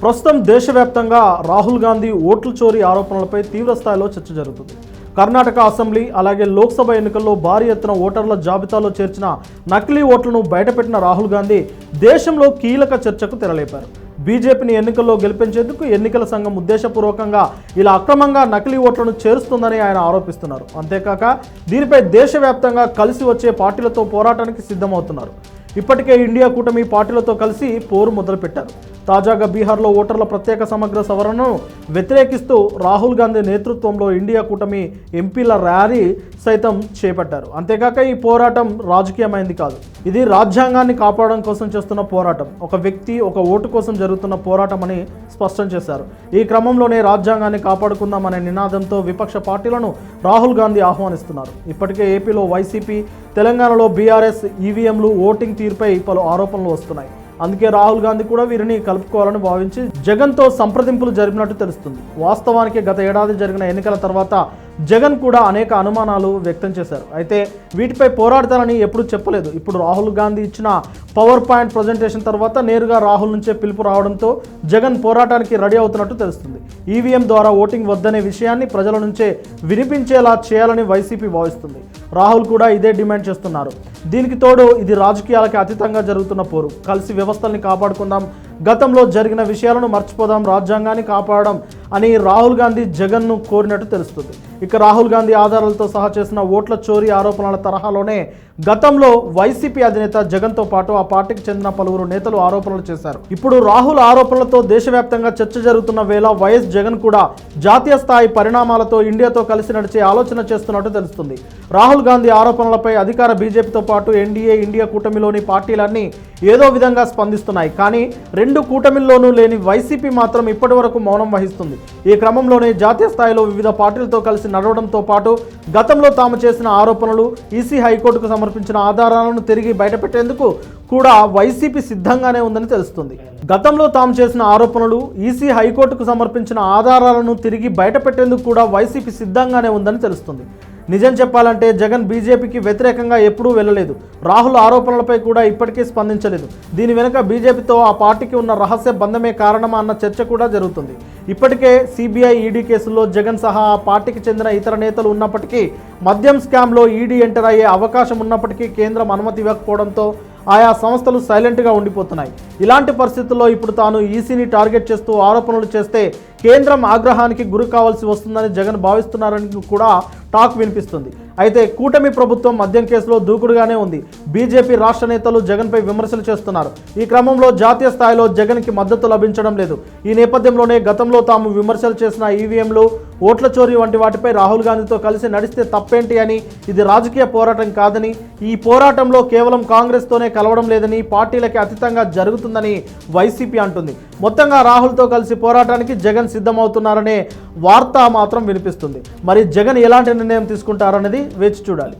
ప్రస్తుతం దేశవ్యాప్తంగా రాహుల్ గాంధీ ఓట్ల చోరీ ఆరోపణలపై తీవ్ర స్థాయిలో చర్చ జరుగుతుంది. కర్ణాటక అసెంబ్లీ అలాగే లోక్సభ ఎన్నికల్లో భారీ ఎత్తున ఓటర్ల జాబితాలో చేర్చిన నకిలీ ఓట్లను బయటపెట్టిన రాహుల్ గాంధీ దేశంలో కీలక చర్చకు తెరలేపారు. బీజేపీని ఎన్నికల్లో గెలిపించేందుకు ఎన్నికల సంఘం ఉద్దేశపూర్వకంగా ఇలా అక్రమంగా నకిలీ ఓట్లను చేరుస్తుందని ఆయన ఆరోపిస్తున్నారు. అంతేకాక దీనిపై దేశవ్యాప్తంగా కలిసి వచ్చే పార్టీలతో పోరాటానికి సిద్ధమవుతున్నారు. ఇప్పటికే ఇండియా కూటమి పార్టీలతో కలిసి పోరు మొదలుపెట్టారు. తాజాగా బీహార్లో ఓటర్ల ప్రత్యేక సమగ్ర సవరణను వ్యతిరేకిస్తూ రాహుల్ గాంధీ నేతృత్వంలో ఇండియా కూటమి ఎంపీల ర్యాలీ సైతం చేపట్టారు. అంతేకాక ఈ పోరాటం రాజకీయమైంది కాదు. ఇది రాజ్యాంగాన్ని కాపాడడం కోసం చేస్తున్న పోరాటం. ఒక వ్యక్తి ఒక ఓటు కోసం జరుగుతున్న పోరాటం అని స్పష్టం చేశారు. ఈ క్రమంలోనే రాజ్యాంగాన్ని కాపాడుకుందామనే నినాదంతో విపక్ష పార్టీలను రాహుల్ గాంధీ ఆహ్వానిస్తున్నారు. ఇప్పటికే ఏపీలో వైసీపీ తెలంగాణలో బీఆర్ఎస్ ఈవీఎంలు ఓటింగ్ తీరుపై పలు ఆరోపణలు వస్తున్నాయి. అందుకే రాహుల్ గాంధీ కూడా వీరిని కలుపుకోవాలని భావించి జగన్తో సంప్రదింపులు జరిపినట్టు తెలుస్తుంది. వాస్తవానికి గత ఏడాది జరిగిన ఎన్నికల తర్వాత జగన్ కూడా అనేక అనుమానాలు వ్యక్తం చేశారు. అయితే వీటిపై పోరాడతానని ఎప్పుడూ చెప్పలేదు. ఇప్పుడు రాహుల్ గాంధీ ఇచ్చిన పవర్ పాయింట్ ప్రజెంటేషన్ తర్వాత నేరుగా రాహుల్ నుంచే పిలుపు రావడంతో జగన్ పోరాటానికి రెడీ అవుతున్నట్టు తెలుస్తుంది. ఈవీఎం ద్వారా ఓటింగ్ వద్దనే విషయాన్ని ప్రజల నుంచే వినిపించేలా చేయాలని వైసీపీ భావిస్తుంది. రాహుల్ కూడా ఇదే డిమాండ్ చేస్తున్నారు. దీనికి తోడు ఇది రాజకీయాలకి అతీతంగా జరుగుతున్న పోరు. కలిసి వ్యవస్థల్ని కాపాడుకుందాం గతంలో జరిగిన విషయాలను మర్చిపోదాం రాజ్యాంగాన్ని కాపాడడం అని రాహుల్ గాంధీ జగన్ను కోరినట్టు తెలుస్తుంది. ఇక రాహుల్ గాంధీ ఆధారాలతో సహా చేసిన ఓట్ల చోరీ ఆరోపణల తరహాలోనే గతంలో వైసీపీ అధినేత జగన్తో పాటు ఆ పార్టీకి చెందిన పలువురు నేతలు ఆరోపణలు చేశారు. ఇప్పుడు రాహుల్ ఆరోపణలతో దేశవ్యాప్తంగా చర్చ జరుగుతున్న వేళ వైఎస్ జగన్ కూడా జాతీయ స్థాయి పరిణామాలతో ఇండియాతో కలిసి నడిచే ఆలోచన చేస్తున్నట్టు తెలుస్తుంది. రాహుల్ గాంధీ ఆరోపణలపై అధికార బీజేపీతో పాటు ఎన్డీఏ ఇండియా కూటమిలోని పార్టీలన్నీ ఏదో విధంగా స్పందిస్తున్నాయి. కానీ రెండు కూటమిల్లోనూ లేని వైసీపీ మాత్రం ఇప్పటి వరకు మౌనం వహిస్తుంది. ఈ క్రమంలోనే జాతీయ స్థాయిలో వివిధ పార్టీలతో కలిసి నడవడంతో పాటు గతంలో తాము చేసిన ఆరోపణలు ఈసీ హైకోర్టుకు సమర్పించిన ఆధారాలను తిరిగి బయటపెట్టేందుకు కూడా వైసీపీ సిద్ధంగానే ఉందని తెలుస్తుంది. గతంలో తాము చేసిన ఆరోపణలు ఈసీ హైకోర్టుకు సమర్పించిన ఆధారాలను తిరిగి బయటపెట్టేందుకు కూడా వైసీపీ సిద్ధంగానే ఉందని తెలుస్తుంది. నిజం చెప్పాలంటే జగన్ బీజేపీకి వ్యతిరేకంగా ఎప్పుడూ వెళ్ళలేదు. రాహుల్ ఆరోపణలపై కూడా ఇప్పటికీ స్పందించలేదు. దీని వెనుక బీజేపీతో ఆ పార్టీకి ఉన్న రహస్య బంధమే కారణమా అన్న చర్చ కూడా జరుగుతుంది. ఇప్పటికే సిబిఐ ఈడీ కేసుల్లో జగన్ సహా ఆ పార్టీకి చెందిన ఇతర నేతలు ఉన్నప్పటికీ మద్యం స్కామ్లో ఈడీ ఎంటర్ అయ్యే అవకాశం ఉన్నప్పటికీ కేంద్రం అనుమతి ఇవ్వకపోవడంతో ఆయా సంస్థలు సైలెంట్గా ఉండిపోతున్నాయి. ఇలాంటి పరిస్థితుల్లో ఇప్పుడు తాను ఈసీని టార్గెట్ చేస్తూ ఆరోపణలు చేస్తే కేంద్రం ఆగ్రహానికి గురి కావాల్సి వస్తుందని జగన్ భావిస్తున్నారని కూడా టాక్ వినిపిస్తుంది. అయితే కూటమి ప్రభుత్వం మద్యం కేసులో దూకుడుగానే ఉంది. బీజేపీ రాష్ట్ర నేతలు జగన్పై విమర్శలు చేస్తున్నారు. ఈ క్రమంలో జాతీయ స్థాయిలో జగన్కి మద్దతు లభించడం లేదు. ఈ నేపథ్యంలోనే గతంలో తాము విమర్శలు చేసిన ఈవీఎంలు ఓట్ల చోరీ వంటి వాటిపై రాహుల్ గాంధీతో కలిసి నడిస్తే తప్పేంటి అని ఇది రాజకీయ పోరాటం కాదని ఈ పోరాటంలో కేవలం కాంగ్రెస్తోనే కలవడం లేదని పార్టీలకి అతీతంగా జరుగుతుందని వైసీపీ అంటుంది. మొత్తంగా రాహుల్తో కలిసి పోరాటానికి జగన్ సిద్ధమవుతున్నారనే వార్త మాత్రం వినిపిస్తుంది. మరి జగన్ ఎలాంటి నిర్ణయం తీసుకుంటారనేది వేచి చూడాలి.